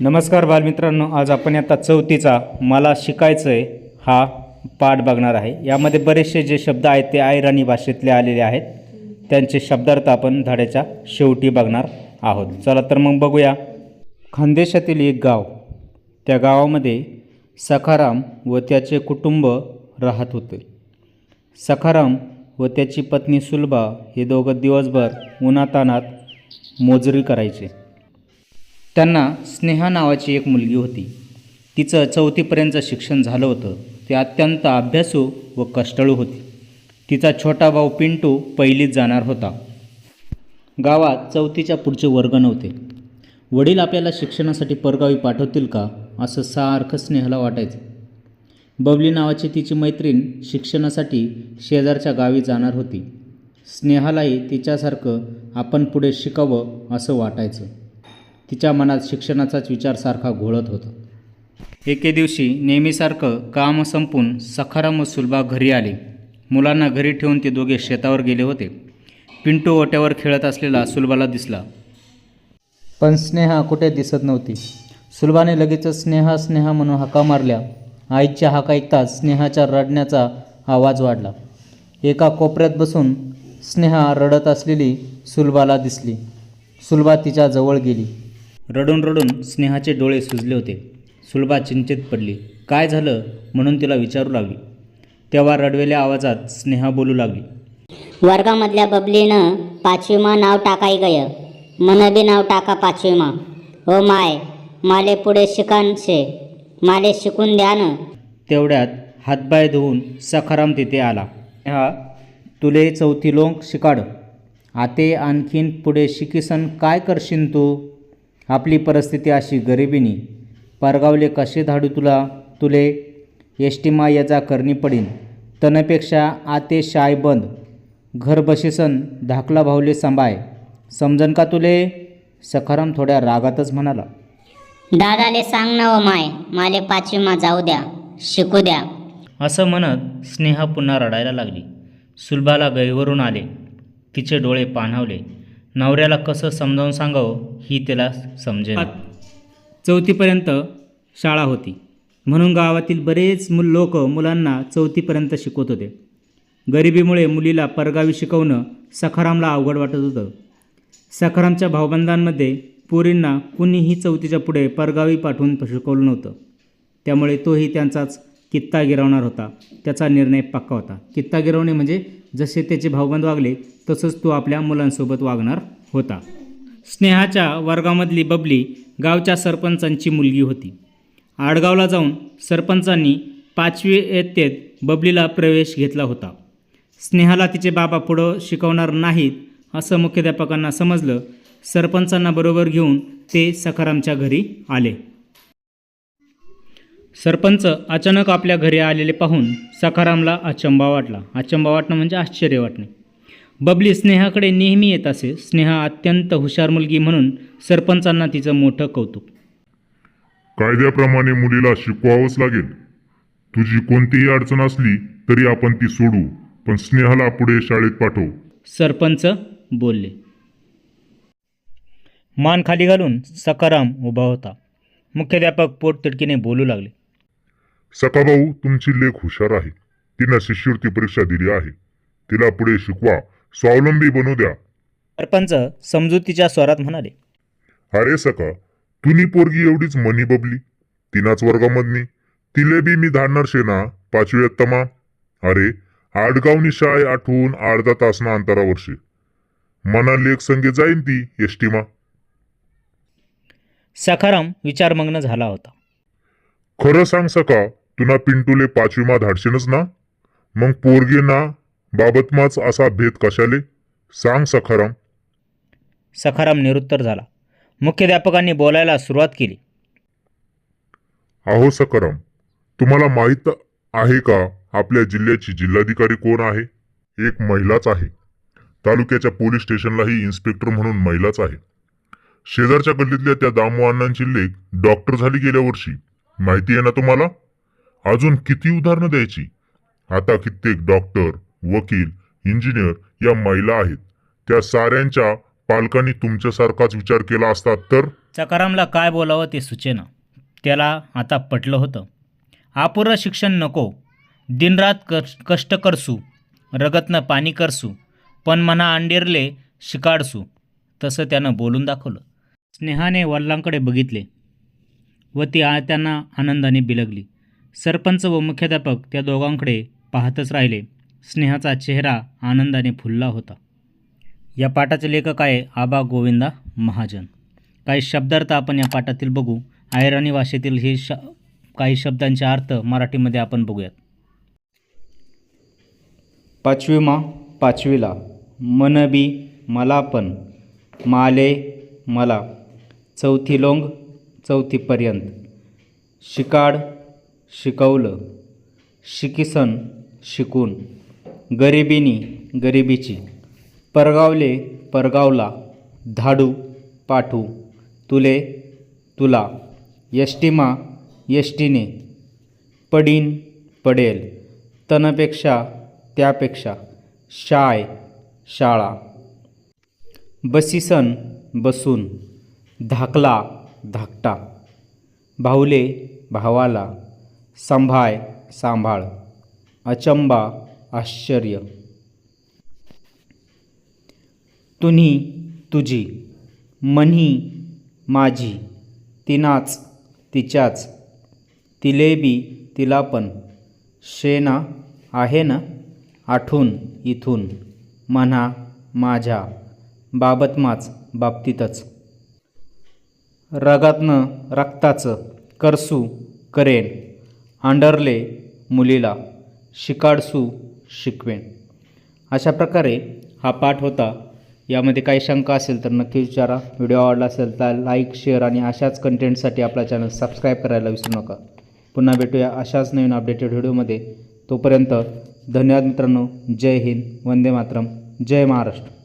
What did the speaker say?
नमस्कार बालमित्रांनो आज आपण आता चौथीचा मला शिकायचं आहे हा पाठ बघणार आहे. यामध्ये बरेचसे जे शब्द आहेत ते आयराणी भाषेतले आलेले आहेत. त्यांचे शब्दार्थ आपण धड्याच्या शेवटी बघणार आहोत. चला तर मग बघूया. खानदेशातील एक गाव त्या गावामध्ये सखाराम व त्याचे कुटुंब राहत होते. सखाराम व त्याची पत्नी सुलभा हे दोघं दिवसभर उन्हातानात मोजरी करायचे. त्यांना स्नेहा नावाची एक मुलगी होती. तिचं चौथीपर्यंतचं शिक्षण झालं होतं. ती अत्यंत अभ्यासू व कष्टाळू होती. तिचा छोटा भाऊ पिंटू पहिलीत जाणार होता. गावात चौथीच्या पुढचे वर्ग नव्हते. वडील आपल्याला शिक्षणासाठी परगावी पाठवतील का असं सारखं स्नेहाला वाटायचं. बबली नावाची तिची मैत्रीण शिक्षणासाठी शेजारच्या गावी जाणार होती. स्नेहालाही तिच्यासारखं आपण पुढे शिकावं असं वाटायचं. तिच्या मनात शिक्षणाचाच विचार सारखा घोळत होता. एके दिवशी नेहमीसारखं काम संपून सखाराम व सुलभा घरी आले. मुलांना घरी ठेवून ते दोघे शेतावर गेले होते. पिंटू ओट्यावर खेळत असलेला सुलभाला दिसला. पण स्नेहा कुठे दिसत नव्हती. सुलभाने लगेचच स्नेहा स्नेहा म्हणून हाका मारल्या. आईच्या हाका ऐकताच स्नेहाच्या रडण्याचा आवाज वाढला. एका कोपऱ्यात बसून स्नेहा रडत असलेली सुलभाला दिसली. सुलभा तिच्या जवळ गेली. रडून रडून स्नेहाचे डोळे सुजले होते. सुलभा चिंतेत पडली. काय झालं? म्हणून तिला विचारू लागली. तेव्हा रडवेल्या आवाजात स्नेहा बोलू लागली. वर्गामधल्या बबलीनं पाचवीमा नाव टाकाय गय. मन बी नाव टाका पाचवीमा. हो माय माले पुढे शिकान शे. माले शिकून द्या न तेवढ्यात हातपाय धुवून सखाराम तिथे आला. हा तुले चौथी लोक शिकाड. आते आणखीन पुढे शिकीसन काय करशील तू? आपली परिस्थिती अशी गरिबीनी. परगावले कसे धाडू तुला? तुले एष्टीमा यजा करणी पडीन. तनपेक्षा आते शाय बंद. घर बशीसन धाकला भाऊले सांभाय. समजन का तुले? सखाराम थोड्या रागातच म्हणाला. दादाले सांग ना हो माय माले पाचवीमा जाऊ द्या शिकू द्या. असं म्हणत स्नेहा पुन्हा रडायला लागली. सुलभाला गैवरून आले. तिचे डोळे पाणावले. नवऱ्याला कसं समजावून सांगावं ही तिला समजेल चौथीपर्यंत शाळा होती. म्हणून गावातील बरेच मुल लोक मुलांना चौथीपर्यंत शिकवत होते. गरिबीमुळे मुलीला परगावी शिकवणं सखारामला अवघड वाटत होतं. सखारामच्या भावबंधांमध्ये पोरींना कुणीही चौथीच्या पुढे परगावी पाठवून शिकवलं नव्हतं. त्यामुळे तोही त्यांचाच कित्ता गिरवणार होता. त्याचा निर्णय पक्का होता. कित्ता गिरवणे म्हणजे जसे त्याचे भाऊबंद वागले तसंच तो आपल्या मुलांसोबत वागणार होता. स्नेहाच्या वर्गामधली बबली गावच्या सरपंचांची मुलगी होती. आडगावला जाऊन सरपंचांनी पाचवी इयत्तेत बबलीला प्रवेश घेतला होता. स्नेहाला तिचे बाबा पुढं शिकवणार नाहीत असं मुख्याध्यापकांना समजलं. सरपंचांना बरोबर घेऊन ते सखारामच्या घरी आले. सरपंच अचानक आपल्या घरी आलेले पाहून सखारामला अचंबा वाटला. अचंबा वाटणं म्हणजे आश्चर्य वाटणे. बबली स्नेहाकडे नेहमी येत असे. स्नेहा अत्यंत हुशार मुलगी म्हणून सरपंचांना तिचं मोठं कौतुक. कायद्याप्रमाणे मुलीला शिकवावंच लागेल. तुझी कोणतीही अडचण असली तरी आपण ती सोडू पण स्नेहाला पुढे शाळेत पाठव. सरपंच बोलले. मान खाली घालून सखाराम उभा होता. मुख्याध्यापक पोटतिडकीने बोलू लागले. सखाभाऊ तुमची लेख हुशार आहे. तिनं शिष्यवृत्ती परीक्षा दिली आहे. तिला पुढे शिकवा. स्वावलंबी बनू द्या. सरपंच समजुतीच्या स्वरात म्हणाले. अरे सखा तुनी पोरगी एवढीच मनी बबली. तिनाच वर्गामधनी. तिले बी मी धाडणार शेना पाचवी तमा. अरे आडगावनी शाय आठवून अर्धा तासना अंतरावरशी मना लेख संगे जाईन ती एष्टीमा सखाराम विचारमग्न झाला होता. खरं सांग सका तुना पिंटूले पाचवीमा धाडशीनच ना? मग पोरगी ना बाबतमाच असा भेद कशाले? सांग सखाराम. सखाराम निरुत्तर झाला. मुख्याध्यापकांनी बोलायला सुरुवात केली. अहो सखाराम तुम्हाला माहीत आहे का आपल्या जिल्ह्याची जिल्हाधिकारी कोण आहे? एक महिलाच आहे. तालुक्याच्या पोलीस स्टेशनलाही इन्स्पेक्टर म्हणून महिलाच आहे. शेजारच्या गल्लीतल्या त्या दामू अण्णांची लेख डॉक्टर झाली गेल्या वर्षी. माहिती आहे ना तुम्हाला? अजून किती उदाहरणं द्यायची? आता कित्येक डॉक्टर वकील इंजिनियर या महिला आहेत. त्या साऱ्यांच्या पालकांनी तुमच्यासारखाच विचार केला असता तर? चकारामला काय बोलावं ते सुचेना. त्याला आता पटलं होतं. अपुरं शिक्षण नको. दिनरात कष्ट कष्ट करसू. रगतनं पाणी करसू. पण मना अंडेरले शिकाडसू. तसं त्यानं बोलून दाखवलं. स्नेहाने वडिलांकडे बघितले व ती आ त्यांना आनंदाने बिलगली. सरपंच व मुख्याध्यापक त्या दोघांकडे पाहतच राहिले. स्नेहाचा चेहरा आनंदाने फुलला होता. या पाठाचे लेखक आहे आबा गोविंदा महाजन. काही शब्दार्थ आपण या पाठातील बघू. आयराणी भाषेतील हे श काही शब्दांचे अर्थ मराठीमध्ये आपण बघूयात. पाचवीमा पाचवीला मनबी मला पण माले मला चौथी लोंग चौथीपर्यंत शिकाड शिकवलं. शिकिसन शिकून. गरिबीनी गरिबीची. परगावले परगावला. धाडू पाठू. तुले तुला. यष्टीमा यष्टीने. पडीन पडेल. तनपेक्षा त्यापेक्षा. शाय शाळा. बसीसन बसून. धाकला धाकटा. भाऊले भावाला. सांभाळ सांभाळ. अचंबा आश्चर्य. तुन्ही तुझी म्हणी माझी तिनाच तिच्याच. तिलेबी तिला पण. शेना आहे ना? आठून इथून. म्हणा माझ्या. बाबतमाच बाबतीतच. रगातनं रक्ताचं करसू करेन. आंडरले मुलीला शिकाडसू शिकवेन. अशा प्रकारे हा पाठ होता. यामध्ये काही शंका असेल तर नक्की विचारा. व्हिडिओ आवडला असेल तर लाईक शेअर आणि अशाच कंटेंटसाठी आपला चॅनल सबस्क्राईब करायला विसरू नका. पुन्हा भेटूया अशाच नवीन अपडेटेड व्हिडिओमध्ये. तोपर्यंत धन्यवाद मित्रांनो. जय हिंद. वंदे मातरम. जय महाराष्ट्र.